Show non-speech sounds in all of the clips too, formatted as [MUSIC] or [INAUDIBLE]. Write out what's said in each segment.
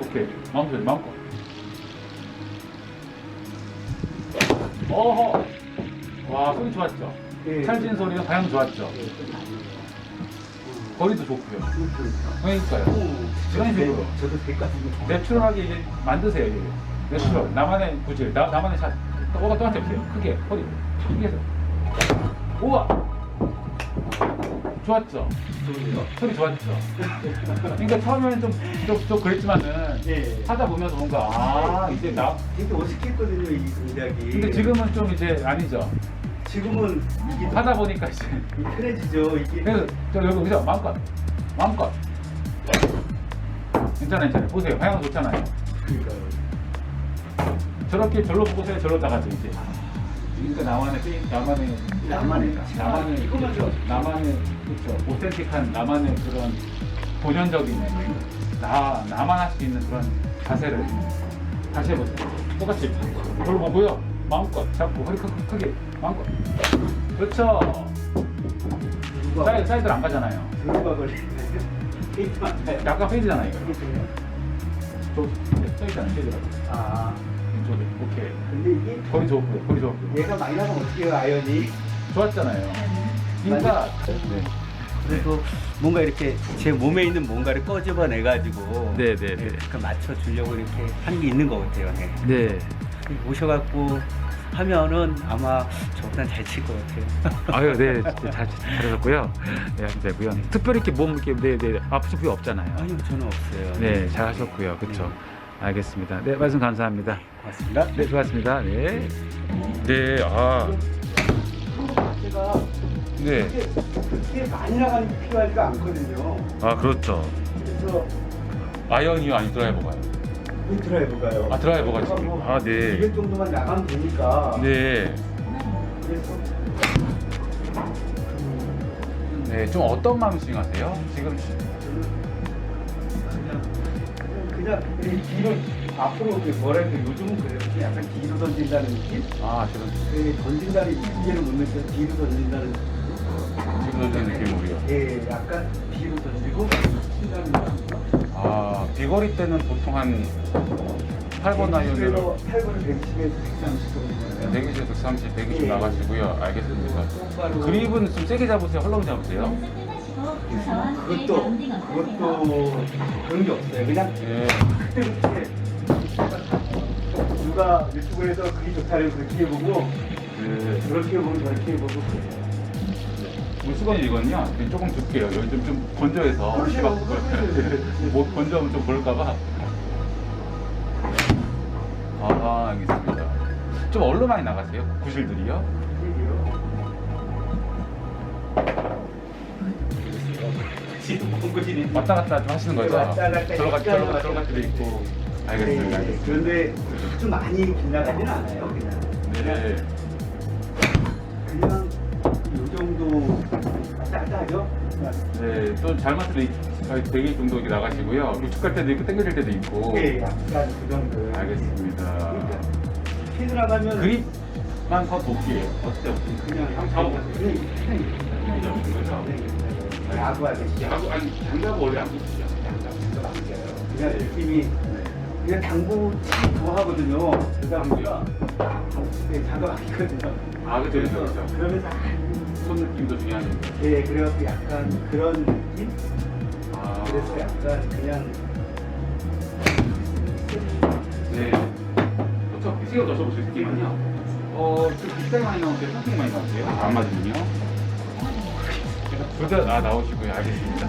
오케이. 마음껏, 마음껏. 어허. 와, 소리 좋았죠? 예. 찰진 소리가 방향 좋았죠? 거리도 좋고요. 그러니까요. 시간이 되고요. 저도 될 것 같은데. 내추럴하게 이제 만드세요, 이게. 내추럴. 나만의 구질, 나, 나만의 샷. 또가 또한테 보세요. 크게, 허리. 크게 해서. 우와! 좋았죠? 좋은데요? 소리 좋았죠? 그러니까 처음에는 좀, 좀, 좀 그랬지만은 예. 하다 보면서 뭔가, 아, 이제 나. 되게 어색했거든요, 이 동작이. 근데 지금은 좀 이제 아니죠. 지금은 이게 더 하다 보니까 이제. 편해지죠. 이게. 그래서 저 여기 보세요. 마음껏. 마음껏. 괜찮아요, 괜찮아요. 보세요. 방향 좋잖아요. 그러니까요. 저렇게 절로 보고서 절로 나가죠 이제. 그러니까 나만의 게임, 나만의 나만의 나만의 이거만 그렇죠. 나만의 그렇죠. 오텐틱한 나만의 그런 본연적인 나 나만 할 수 있는 그런 자세를 다시 해보세요. 똑같이 절로 보고요. 마음껏 잡고 허리 크- 크게 마음껏. 그렇죠. 누가 사이드 사이드를 안 가잖아요. 누가? 페이트만 가요. 약간 페이드잖아요. 이거. 페이드라고. 아, 왼쪽에 오케이. 근데 이게 거리 좋고요. 거리 좋고요. 얘가 많이 나가면 어떻게 해요, 아이언이? 좋았잖아요. 그러니까 네. 그래도 뭔가 이렇게 제 몸에 있는 뭔가를 꺼집어내 가지고 네, 네, 네. 약간 맞춰 주려고 이렇게 하는 게 있는 것 같아요. 네. 네. 오셔갖고 하면은 아마 저보다 잘칠 것 같아요. [LAUGHS] 아유, 네, 네, 잘 잘하셨고요. 네, 하면 되고요. 특별히 이렇게 몸 이렇게 네, 네, 아프신 분이 없잖아요. 아니요, 저는 없어요. 네, 잘하셨고요. 그렇죠. 알겠습니다. 네, 말씀 감사합니다. 고맙습니다. 네, 수고하셨습니다. 네. 네, 아, 제가 네. 이게 많이 나가는 게 필요하지가 않거든요. 아, 그렇죠. 그래서 아이언이요, 아니 드라이버가요? 이 드라이버가요. 아, 드라이버가 그러니까 지금. 뭐 아, 네. 200 정도만 나가면 되니까. 네. 그래서 네, 좀 어떤 마음 스윙 하세요? 지금 그냥 뒤로 앞으로 그 뭐랄까 요즘은 그래요. 약간 뒤로 던진다는 느낌? 아 지금 그 던진다는 이제는 못 느껴 뒤로 던진다는 지금 던지는 느낌으로요. 예 약간 뒤로 던지고 친다는 느낌. 아 비거리 때는 보통 한 8번 아이언으로 8번을 110에서 130 정도 거예요. 120, 130, 120 예. 나가시고요. 알겠습니다. 똑바로 그립은 좀 세게 잡으세요? 헐렁이 잡으세요? 그것도 그것도 그런 게 없어요. 그냥 예. 그때 누가 유튜브에서 그리 좋다를 그렇게 해보고 그 저렇게 해보고 저렇게 해보고 그래요. 물수건이 이거는요. 조금 줄게요. 여기 좀, 좀 건조해서. 그러세요. 뭐 건조하면 좀 그럴까봐. 아, 알겠습니다. 좀 얼로 많이 나가세요? 구실들이요? 지금 본거지는 왔다 갔다 좀 하시는 거죠? 네, 왔다 갔다 들어가, 들어가, 들어갈 때도 있고. 알겠습니다. 알겠습니다. 그런데 좀 많이 빗나가지는 않아요. 그냥 네. 그냥 이 정도 왔다 갔다 하죠. 네, 또잘 맞을 때 되게 정도 이렇게 나가시고요. 우측 갈 때도 있고 땡겨질 때도 있고. 예, 약간 그 정도. 알겠습니다. 그러니까 퀴즈 나가면 그립만 더 볼게요. 어때요? 그냥 잡아보세요. 그냥 그냥? 그냥 야구 하듯이 야구, 아니, 장갑 원래 안 붙이죠? 그냥 느낌이 그냥 당구 치기 좋아하거든요. 보니까 네, 자도 아니거든요. 아, 그죠, 그죠, 그죠. 그러면서 손 느낌도 중요하니까. 예, 그래갖고 약간 그런 느낌? 아, 그래서 약간 그냥 네. 그렇죠. 비스가 넣어서 볼수 있겠군요. 어, 좀 비싸게 많이 나오세요? 상승 많이 나오세요? 안 맞으면요? 둘다 나 나오시고요. 알겠습니다.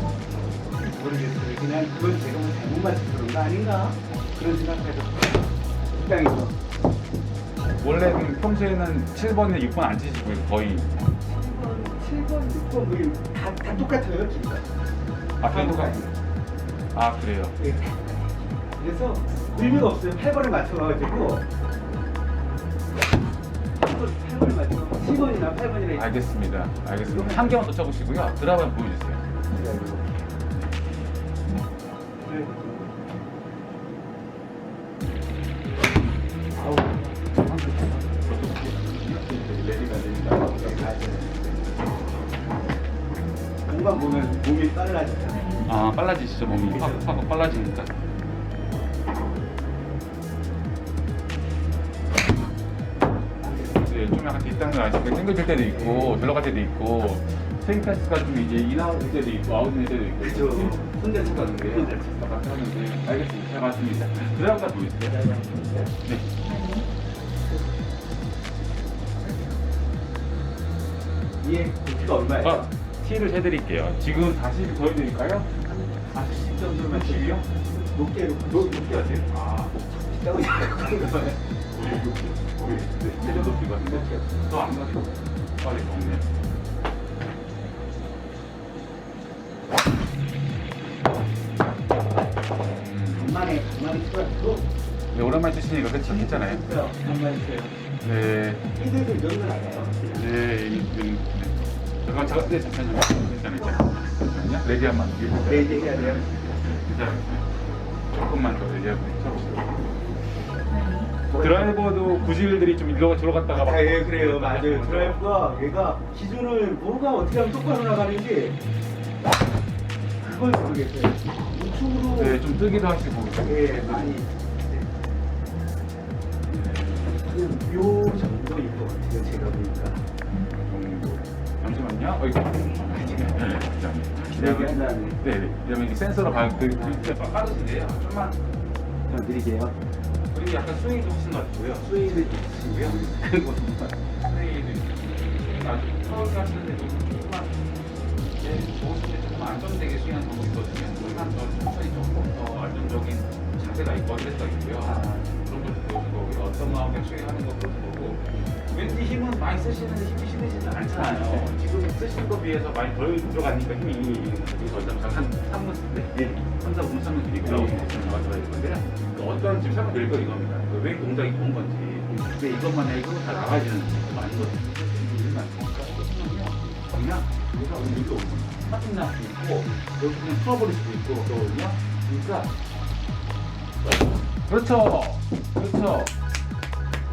모르겠어요. 그냥 그건 제가 뭐 잘못 맞춰서 그런 거 아닌가? 그런 생각해서 식당에서 원래 그럼 평소에는 7번이나 6번 안 치시고요, 거의. 7번, 6번 뭐 다, 다 똑같아요, 진짜. 아, 그래도가 아, 그래요. 예. 그래서 의미가 없어요. 8번을 맞춰가지고 또 8번을 맞춰 7번이나 8번이나 알겠습니다. 알겠습니다. 한 개만 더 쳐보시고요. 드라마 한번 보여주세요. 아우, 됩니다. 공간 보면 몸이 빨라지잖아요. 아, 빨라지시죠, 몸이. 확, 확 빨라지니까. 뒷땅을 아직 땡겨질 때도 있고 들어갈 때도 있고 스윙 패스가 좀 이제 인아웃 될 때도 있고 아웃될 때도 있고 그죠. 혼자 쳤는데 혼자 쳤다 하는데 알겠습니다 잘 맞습니다 드라이브 가 보여주세요 네얘 고기가 얼마예요? 아, 티를 해드릴게요 지금 다시 더 해드릴까요? 아, 10 정도면 10이요? 높게 높게 높게 하세요. 아 있다고 생각하는 거예요. 세점 높이 같은데 더안 가죠? 빨리 먹네 간만에 간만에 치고 네, 오랜만에 치시니까 그쵸 괜찮아요. 간만에 쳐요. 네 이들도 이 정도는 아니에요. 네, 이- 이- 네. 잠깐, 잠깐, 네, 잠깐만요. 괜찮아요. 잠깐만요. 레디 한번. 네, 이제 해야 돼요. 괜찮아요. 조금만 더 한번 쳐보세요. 드라이버도 구질들이 좀 일로 들어갔다가 막. 아, 예, 그래요. 맞아요. 드라이브가 얘가 기준을 뭐가 어떻게 하면 똑바로 나가는지 그걸 모르겠어요. 우측으로 네, 좀 뜨기도 하시고. 예, 많이 그냥 요 정도일 것 같아요. 제가 보니까. 정도. 잠시만요. 레디 한 다음에 네, 네. 이러면 이 센서로 가, 그, 그, 빠르신데요. 좀만. 더 드릴게요. 그리고 약간 하신 것 같고요. 스윙도 있으시고요. 그리고 스윙이 아주 서울시 하시는데 조금만 예, 좋으신데 조금 안정되게 스윙하는 방법이 있거든요. 조금만 더 천천히 조금 더 안정적인 자세가 있고 어드레스가 있고요. 그런 것도 보여주고 어떤 마음에 스윙하는 것도 보고 왠지 힘은 많이 쓰시는데 힘이 실리지는 않잖아요. 지금 쓰시는 거 비해서 많이 덜 들어가니까 힘이 일단 한 3분 쓸때 네. 혼자 보면 설명 드리고 나오고 있으면 나와서 될 건데요. 그러니까 어떤 지금 설명 드릴 거 이겁니다. 그왜 동작이 좋은 건지. 근데 이것만 해도 다 나가지는 거안 되니까 그냥 여기서 여기로 사진 날 수도 있고 여기 그냥 풀어버릴 수도 있고 그러거든요. 그러니까 그렇죠. 그렇죠.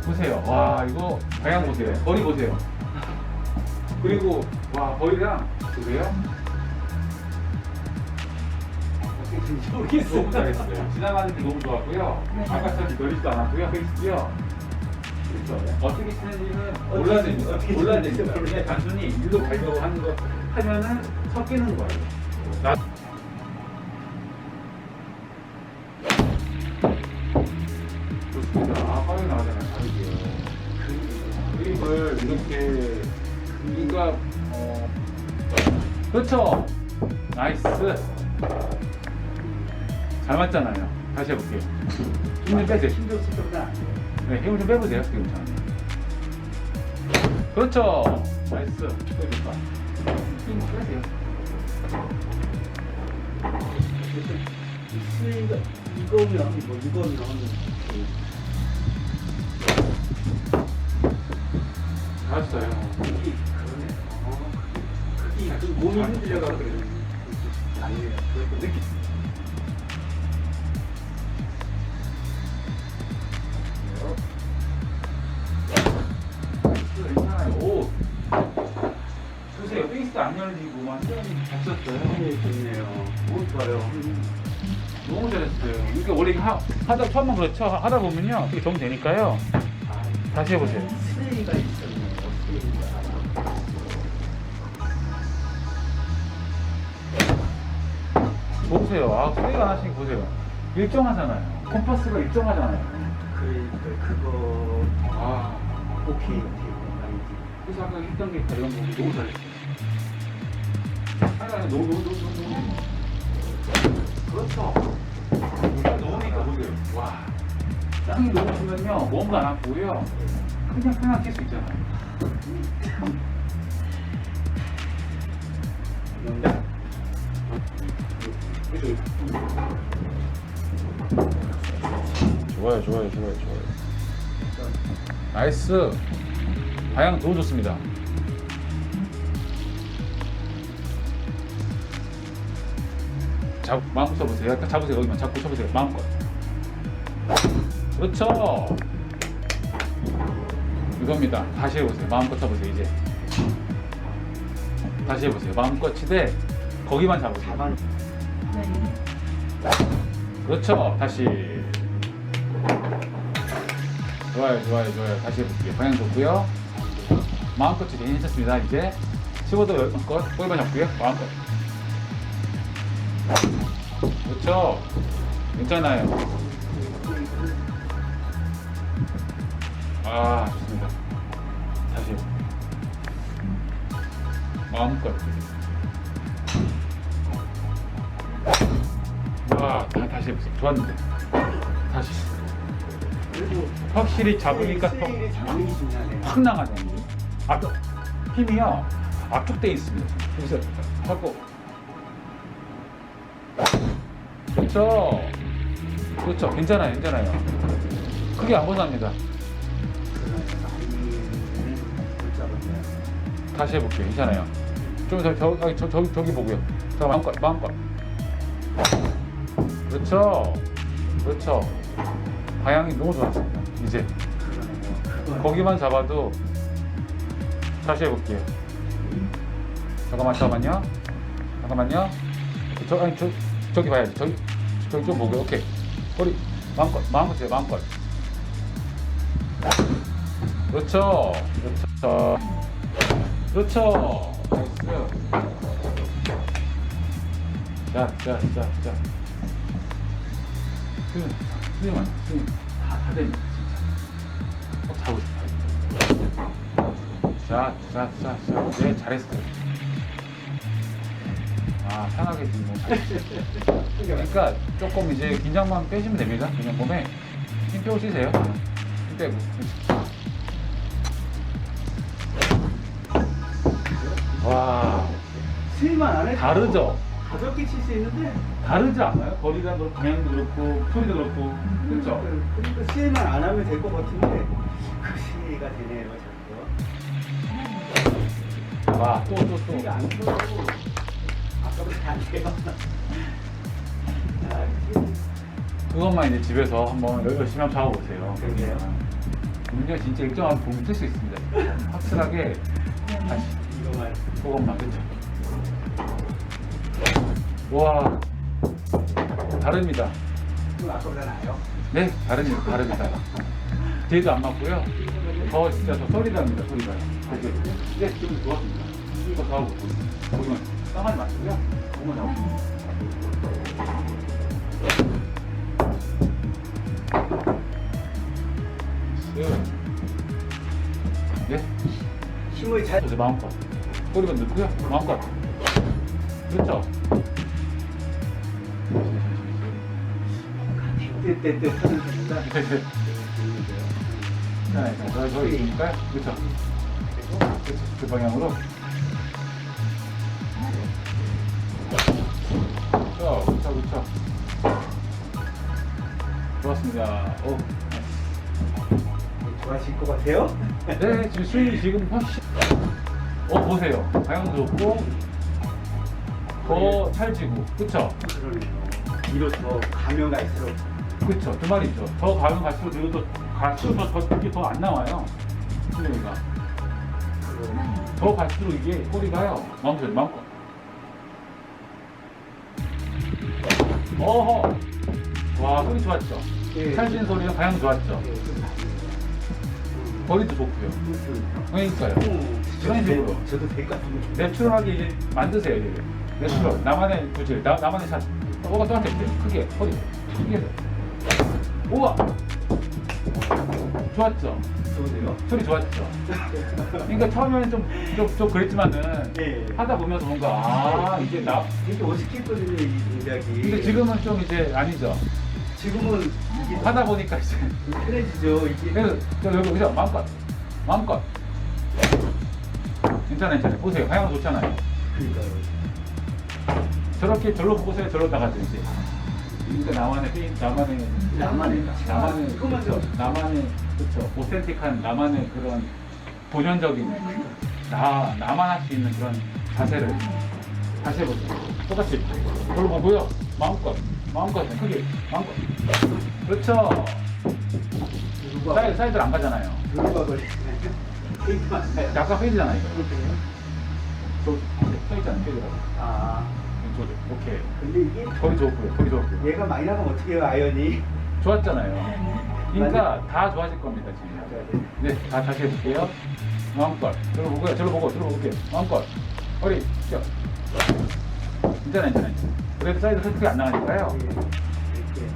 보세요. 와 이거 방향 보세요. 거리 보세요. 그리고 와 거리랑 되는지 모르겠어요. 너무 잘했어요. 지나가는 게 너무 좋았고요. 아까처럼 멀리지도 않았고요. 그랬고요. 그렇죠. 어떻게 치는지는 몰라야 됩니다. 어떻게 몰라야 됩니다. 그냥 단순히 일로 가려고 하는 거 하면은 섞이는 거예요. 이렇게 그러니까 어... 그렇죠. 나이스. 잘 맞잖아요. 다시 해볼게요. 힘좀 빼세요. 힘도 쓰던가. 네, 힘을 좀 빼보세요. 지금 전. 그렇죠. 나이스. 빼줬다. 힘 빼세요. 스윙가 이거면 뭐 이거면 좀 몸이 흔들려가 그래. 아니에요. 그것도 느끼. 괜찮아요. 오. 보세요. 페이스도 안 열리고 막. 네, 좋네요. 오 좋아요. 너무 잘했어요. 이게 원래 하, 하다 처음만 그렇죠. 하다 보면요. 그게 정 되니까요. 아, 다시 해보세요. 보세요. 아, 소리 안 하시고 보세요. 일정하잖아요. 컴파스가 일정하잖아요. 그러니까 그거 아, 오케이 오케이 아니지. 그래서 아까 했던 게 이런 거 너무 잘했어요. 하나 너무 너무 너무 너무 그렇죠. 물가 넣으니까 보세요. 와, 땅이 녹으면요 몸도 안 아프고요. 그냥 편하게 칠수 있잖아요. 좋아요, 좋아요, 좋아요, 좋아요. 나이스. 방향 너무 좋습니다. 잡, 마음껏 쳐보세요. 약간 잡으세요. 여기만 잡고 쳐보세요. 마음껏. 그렇죠. 이겁니다. 다시 해보세요. 마음껏 쳐보세요. 이제. 다시 해보세요. 마음껏 치되 거기만 잡으세요. 가만. 그렇죠. 다시. 좋아요, 좋아요, 좋아요. 다시 해볼게요. 방향 좋고요. 마음껏 지금 괜찮습니다. 이제 15도 마음껏 꼬리만 잡고요. 마음껏. 그렇죠. 괜찮아요. 아, 좋습니다. 다시. 마음껏. 와, 다, 다시 해보세요. 좋았는데. 다시. 확실히 잡으니까 중요하네. 확 나가잖아요. 앞 힘이요 앞쪽 돼 있습니다. 여기서 하고 그렇죠. 그렇죠. 괜찮아요. 괜찮아요. 크게 안 벗어납니다. 다시 해볼게요. 괜찮아요. 좀 더, 저, 저, 저기, 저기 보고요. 자, 마음껏, 마음껏. 그렇죠. 그렇죠. 방향이 너무 좋았습니다. 이제. 거기만 잡아도 다시 해볼게요. 잠깐만, 잠깐만요. 잠깐만요. 저, 아니, 저, 저기 봐야지. 저기, 저기 좀 보고요. 오케이. 허리, 마음껏, 마음껏 해요, 마음껏. 그렇죠. 그렇죠. 그렇죠. 나이스. 자, 자, 자, 자. 스윙, 스윙만, 스윙. 다, 다 됩니다, 진짜. 꼭 잡고 싶어요. 자, 자, 자, 자. 네, 잘했어요. 아, 편하게 지금. 그러니까 조금 이제 긴장만 빼시면 됩니다. 그냥 몸에 힘 빼고 쉬세요. 힘 빼고. 와, 스윙만 안 해도 다르죠? 가볍게 칠 수 있는데 다르지 않아요? 거리가 그렇고, 방향도 그렇고, 소리도 그렇고. 그렇죠? 그러니까 스윙만 안 하면 될 것 같은데 그 스윙이가 되네요 자꾸 와, 또, 또, 안 들어도 아까보다 안 돼요 아, 그것만 이제 집에서 한번 열- 열심히 한번 잡아보세요. 그러게요. 문제가 진짜 일정한 도움이 될수 있습니다. 확실하게 다시 이거만 그것만 그쵸? 와, 다릅니다. 좀 아까보다 나아요 네, 다릅니다. 다릅니다. 뒤에도 안 맞고요. 더 진짜 더 소리 납니다. 소리가. 되게. 네, 지금 좋았습니다. 이거 더 하고 보면 땅을 맞고요. 공을 잡고. 네, 힘을 잘 이제 마음껏. 꼬리만 넣고요. 마음껏. 그렇죠. 떼떼떼 하는 네, 네. 자, 자, 저 있으니까요. 그렇죠. 그렇죠. 그 방향으로. 그렇죠, 그렇죠, 그렇죠. 좋았습니다. 오. 좋아하실 것 같아요? 네, 지금 스윙이 지금 훨씬. 어, 보세요. 방향도 좋고, 더 찰지고, 그쵸? 그러네요 더 가면 갈수록 그쵸. 그 말이죠. 더 가면 갈수록 뒤로 더, 갈수록 더, 더, 이게 더 안 나와요. 스윙이가. 더 갈수록 이게 꼬리가요. 마음껏, 마음껏. 어허. 와, 소리 좋았죠? 예. 찰진 소리는 방향 좋았죠? 거리도 좋고요. 그러니까요. 시간적으로. 저도 될 것 같은데 내추럴하게 이제 만드세요, 이제. 내추럴. 나만의 구질, 나, 나만의 샷. 뭐가 똑같아요. 크게, 소리. 크게. 우와! 좋았죠? 좋은데요? 소리 좋았죠? 그러니까 처음에는 좀, 좀, 좀 그랬지만은 예. 하다 보면서 뭔가, 아, 이게 나. 되게 어색했거든요 이 동작이 근데 지금은 좀 이제 아니죠. 지금은 이게 하다 보니까 이제. 좀 편해지죠 이게 그래서 저 여기 그죠? 마음껏. 마음껏. 괜찮아요, 괜찮아요. 보세요. 방향 좋잖아요. 그러니까요 저렇게 절로 보고서 절로 나가죠 이제. 그러니까 나만의 게임, 나만의 나만의 나만의 그것만 그쵸, 좀- 나만의 그렇죠. 오센틱한 나만의 그런 본연적인 나 나만 할 수 있는 그런 자세를 다시 해보세요. 똑같이 절로 보고요. 마음껏 마음껏 크게 마음껏. 그렇죠. 사이드 사이드를 안 가잖아요. 누가 걸리네 페이크만 나요 약간 페이지잖아요. 이거. 저서 있잖아요. 페이지라고. 아 저도 오케이. 근데 이게 거리 좋고요. 거리 좋고요. 얘가 많이 나가면 어떻게 해요 아이언이 좋았잖아요. 그러니까 다 좋아질 겁니다 지금. 네, 다 다시 해볼게요. 마음껏. 저로 보고요. 저로 보고, 저로 볼게요. 마음껏. 허리, 펴. 괜찮아, 괜찮아. 그래도 사이드 터치가 안 나가니까요. 이렇게.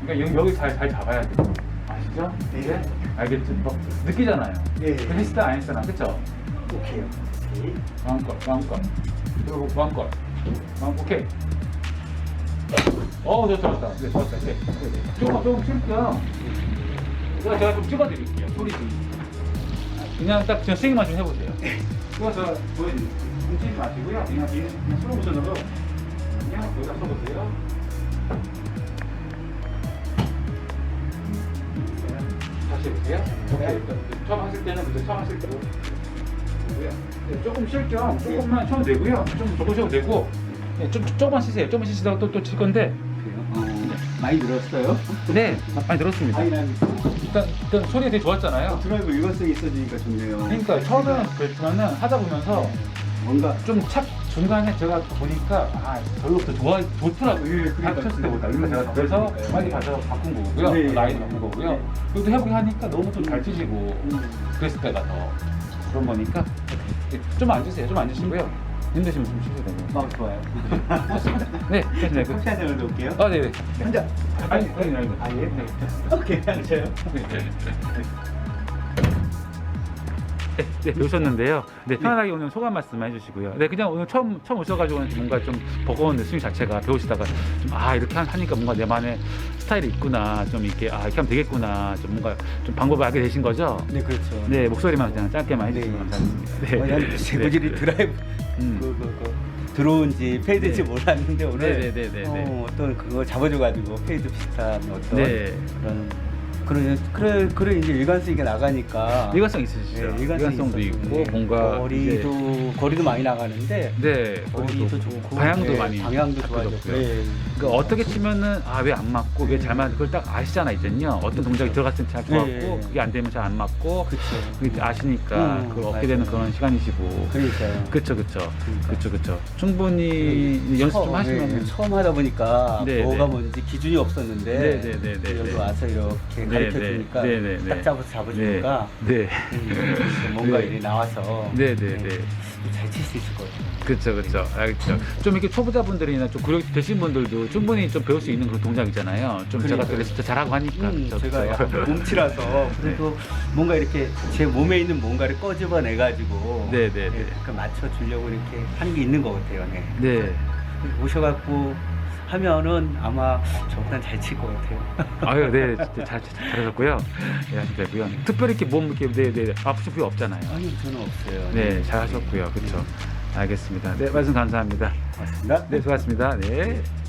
그러니까 여기, 여기 잘, 잘 잡아야 돼요. 아시죠? 네. 알겠죠? 뭐, 느끼잖아요. 네. 그 했을 안 했을 그쵸? 오케이. 마음껏, 마음껏. 그리고 마음껏. 마음, 오케이. 어, 좋다, 좋다. 네, 좋았다. 네. 조금, 조금 쉴게요. 제가, 제가 좀 찍어드릴게요. 소리 좀. 그냥 딱 그냥 스윙만 좀 해보세요. 그거 저 보여드릴게요. 뭉치지 마시고요. 그냥, 그냥 슬로우 모션으로. 그냥 여기다 써보세요. 다시 해보세요. 오케이. 처음 하실 때는? 처음 하실 때도. 보고요. 네, 조금 쉴 겸 조금만 쉬어도 되고요. 좀 조금 쉬어도 되고. 네, 좀 조금만 쉬세요. 조금만 쉬시다가 또또칠 건데. 그래요? 어, 많이 늘었어요? 네, 많이. 많이 나니까. 일단, 일단 소리가 되게 좋았잖아요. 드라이브 일관성이 있어지니까 좋네요. 그러니까 처음에는 그랬지만은 하다 보면서 뭔가 좀 착 중간에 제가 보니까 아 별로부터 좋아 좋더라고요. 예, 그러니까. 쳤을 때보다. 그러니까 제가 그래서 빨리 가서 바꾼 거고요. 네. 라인 바꾼 거고요. 그래도 해보게 하니까 너무 좀 잘 치시고 음. 그랬을 때가 더 그런 거니까 좀 앉으세요. 좀 앉으시고요. 힘드시면 좀 쉬셔도 되고. 마음 좋아요. [LAUGHS] 네, 네, 커피 한 잔을 넣을게요. 아, 네, 네. 한 잔. 아니, 아니, 아니. 아, 예? 네, [LAUGHS] 오케이, 앉아요. 네, 네. 네, 네, 배우셨는데요. 네, 편안하게 오늘 소감 말씀만 해주시고요. 네, 그냥 오늘 처음 처음 오셔가지고는 좀 뭔가 좀 버거운 스윙 자체가 배우시다가 좀 아 이렇게 하- 하니까 뭔가 내 만의 스타일이 있구나, 좀 이렇게 아 이렇게 하면 되겠구나, 좀 뭔가 좀 방법을 알게 되신 거죠? 네, 그렇죠. 네, 목소리만 그냥 짧게만 해주시면 네. 감사하겠습니다. 어, 난 제고질이 드라이브 음. 그, 그, 그, 들어온지 페이드인지 네. 몰랐는데 오늘 네, 네, 네, 네, 네. 어, 어떤 그거 잡아줘가지고 페이드 비슷한 어떤 네. 그런 그런 그래 그래 이제 일관성 있게 나가니까 일관성 있으시죠? 네, 일관성이 일관성도 있어서. 있고 네. 뭔가 거리도 거리도 많이 나가는데 이제, 네, 거리도 좋고 방향도 네, 많이 방향도 좋아졌고 바꿔줬고요. 네. 그러니까 어떻게 치면은 아 왜 안 맞고 왜 잘 맞는 그걸 딱 아시잖아 이제는요 어떤 동작이 들어갔을 때잘 좋았고 네. 그게 안 되면 잘 안 맞고 그쵸 그게 아시니까 음, 그걸 얻게 맞아요. 되는 그런 시간이시고 그러니까요 그쵸 그쵸 그러니까. 그쵸 그쵸 충분히 연습 좀 처음, 하시면 네, 처음 하다 보니까 네, 뭐가 네. 뭔지 기준이 없었는데 네, 네, 네, 네, 여기 네. 와서 이렇게 네, 가르쳐 네, 주니까 네, 네, 네. 딱 잡아서 잡아주니까 네 음, 뭔가 네. 일이 나와서 네, 네, 네. 잘 칠 수 있을 것 같아요. 그쵸 그쵸 알겠죠 좀 이렇게 초보자분들이나 좀 구력 되신 분들도 충분히 좀 배울 수 있는 그런 동작이잖아요 좀 제가 그러니까요. 되게 진짜 잘하고 하니까 음, 그쵸, 제가 그쵸. 약간 몸치라서 그래도 뭔가 이렇게 제 몸에 있는 뭔가를 꺼집어내 가지고 네, 네, 네. 맞춰 주려고 이렇게 하는 게 있는 것 같아요. 네. 네 오셔갖고 하면은 아마 저보단 잘 칠 것 같아요. [LAUGHS] 아유, 네, 진짜 잘, 잘, 잘하셨고요. 네, 하시면 되고요. 특별히 이렇게 몸 이렇게 네, 네, 아프실 필요 없잖아요. 아니요, 저는 없어요. 네, 잘하셨고요. 그렇죠. 알겠습니다. 네, 말씀 감사합니다. 고맙습니다. 네, 수고하셨습니다. 네, 어,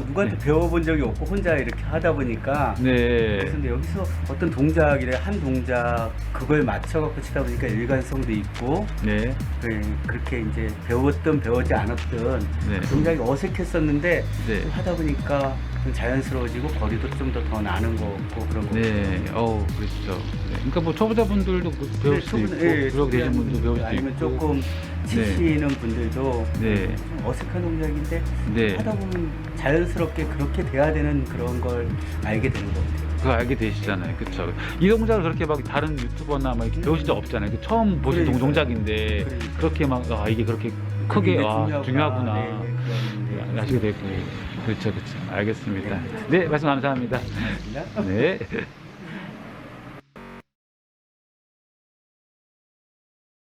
누구한테 배워본 적이 없고 혼자 이렇게 하다 보니까 네, 근데 여기서 어떤 동작이래 한 동작 그걸 맞춰갖고 치다 보니까 일관성도 있고 네, 그, 그렇게 이제 배웠든 배우지 않았든 네. 동작이 어색했었는데 네. 좀 하다 보니까 좀 자연스러워지고 거리도 좀 더 더 나는 거 같고 그런 거 네, 어우, 그렇죠. 네. 그러니까 뭐 초보자분들도 그 배울 수도 있고, 구력 되신 분도 배울 수도 예, 아니면 있고. 조금 치시는 분들도 네. 좀 어색한 동작인데 네, 하다 보면 자연스럽게 그렇게 돼야 되는 그런 걸 알게 되는 것 같아요. 그거 알게 되시잖아요. 그렇죠. 이 동작을 그렇게 막 다른 유튜버나 막 이렇게 배우신 적 없잖아요. 그 처음 보신 동- 그러니까요. 동작인데 그러니까요. 그렇게 막 아, 이게 그렇게 크게 이게 아, 중요하구나. 네, 네, 그런, 네, 하시게 되고 그렇죠 그렇죠. 알겠습니다. 네 말씀 감사합니다. 네